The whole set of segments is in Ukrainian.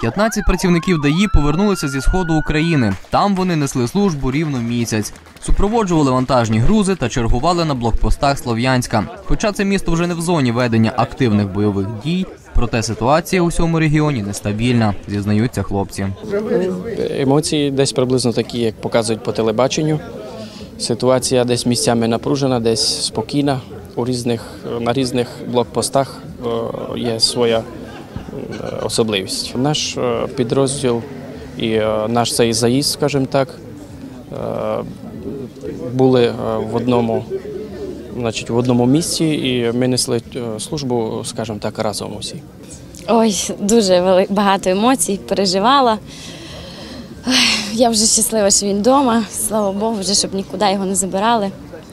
15 працівників ДАІ повернулися зі сходу України. Там вони несли службу рівно місяць. Супроводжували вантажні грузи та чергували на блокпостах Слов'янська. Хоча це місто вже не в зоні ведення активних бойових дій, проте ситуація у всьому регіоні нестабільна, зізнаються хлопці. Емоції десь приблизно такі, як показують по телебаченню. Ситуація десь місцями напружена, десь спокійна. У різних, на різних блокпостах е, є своя особливість. Наш е, підрозділ і е, наш цей заїзд, скажімо так, е, були е, в одному, значить, в одному місці, і ми несли е, службу, скажімо так, разом усі. Ой, дуже багато емоцій, переживала. Я вже щаслива, що він вдома. Слава Богу, вже щоб нікуди його не забирали.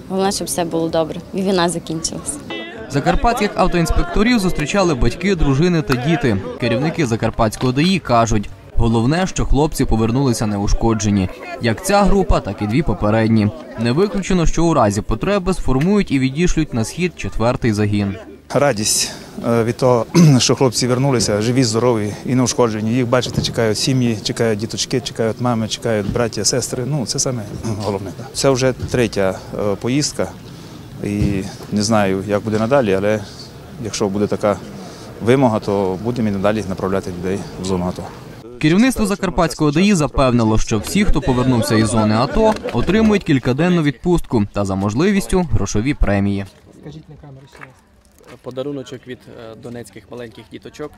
Головне, щоб все було добре. І війна закінчилась. Закарпатських автоінспекторів зустрічали батьки, дружини та діти. Керівники Закарпатського ДАІ кажуть, головне, що хлопці повернулися неушкоджені. Як ця група, так і дві попередні. Не виключено, що у разі потреби сформують і відішлють на схід четвертий загін. радість е, від того, що хлопці вернулися живі, здорові і неушкоджені. Їх бачите, чекають сім'ї, чекають діточки, чекають мами, чекають браття, сестри. Ну це саме головне. Це вже третя е, поїздка, і не знаю, як буде надалі, але якщо буде така вимога, то будемо і надалі направляти людей в зону АТО. Керівництво Закарпатського ДАІ запевнило, що всі, хто повернувся із зони АТО, отримують кількаденну відпустку та за можливістю грошові премії. Подаруночок від е, донецьких маленьких діточок